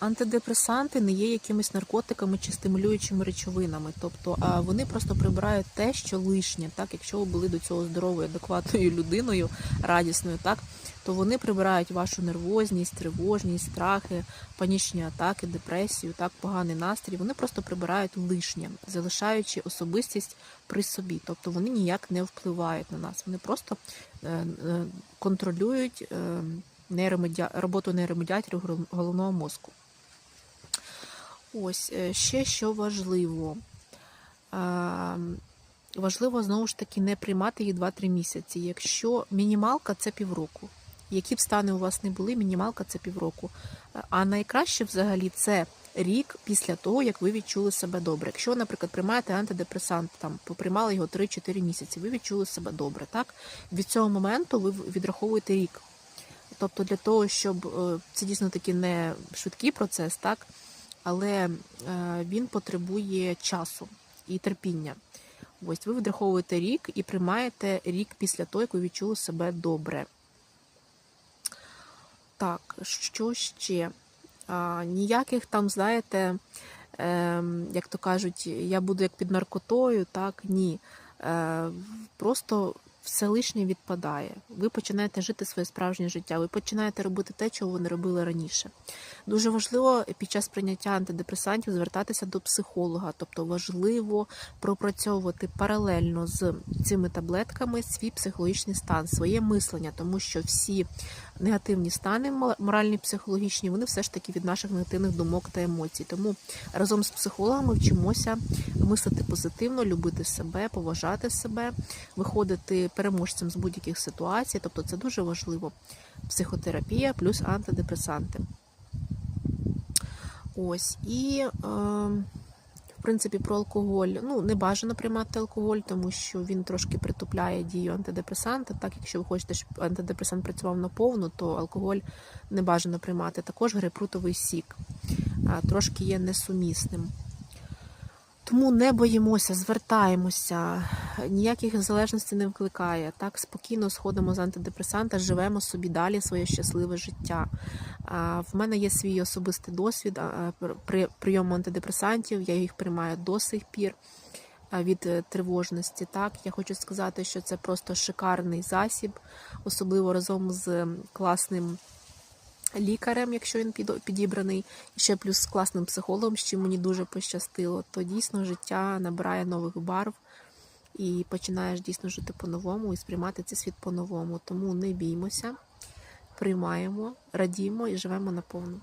Антидепресанти не є якимись наркотиками чи стимулюючими речовинами. Тобто вони просто прибирають те, що лишнє. Так, якщо ви були до цього здоровою, адекватною людиною, радісною, так то вони прибирають вашу нервозність, тривожність, страхи, панічні атаки, депресію, так, поганий настрій. Вони просто прибирають лишнє, залишаючи особистість при собі. Тобто вони ніяк не впливають на нас. Вони просто е, е, контролюють. Нейромедіа... роботу нейромедіаторів головного мозку. Ось е, ще що важливо. Е, Важливо знову ж таки не приймати їх 2-3 місяці. Якщо мінімалка це півроку. Які б стани у вас не були, мінімалка це півроку. Е, А найкраще взагалі це рік після того, як ви відчули себе добре. Якщо, наприклад, приймаєте антидепресант, там поприймали його 3-4 місяці, ви відчули себе добре. Так від цього моменту ви відраховуєте рік. Тобто для того, щоб е, це дійсно таки не швидкий процес, так, але е, він потребує часу і терпіння. Ось ви відраховуєте рік і приймаєте рік після того, як ви відчули себе добре. Так, що ще? А, ніяких там, знаєте, ем, як то кажуть, я буду як під наркотою, так, ні. Е, просто все лишнє відпадає. Ви починаєте жити своє справжнє життя, ви починаєте робити те, чого ви не робили раніше. Дуже важливо під час прийняття антидепресантів звертатися до психолога, тобто важливо пропрацьовувати паралельно з цими таблетками свій психологічний стан, своє мислення, тому що всі негативні стани моральні, психологічні, вони все ж таки від наших негативних думок та емоцій. Тому разом з психологами вчимося мислити позитивно, любити себе, поважати себе, виходити переможцем з будь-яких ситуацій. Тобто це дуже важливо. Психотерапія плюс антидепресанти. Ось і. Е, в принципі, про алкоголь. Ну, не бажано приймати алкоголь, тому що він трошки притупляє дію антидепресанта. Так, якщо ви хочете, щоб антидепресант працював наповну, то алкоголь не бажано приймати. Також грейпфрутовий сік трошки є несумісним. Тому не боїмося, звертаємося, ніяких залежностей не викликає. Так, спокійно сходимо з антидепресанта, живемо собі далі своє щасливе життя. В мене є свій особистий досвід при прийому антидепресантів, я їх приймаю до сих пір від е, тривожності. Так, я хочу сказати, що це просто шикарний засіб, особливо разом з класним лікарем, якщо він підібраний, і ще плюс з класним психологом, чим мені дуже пощастило, то дійсно життя набирає нових барв і починаєш дійсно жити по-новому і сприймати цей світ по-новому. Тому не біймося, приймаємо, радіємо і живемо наповну.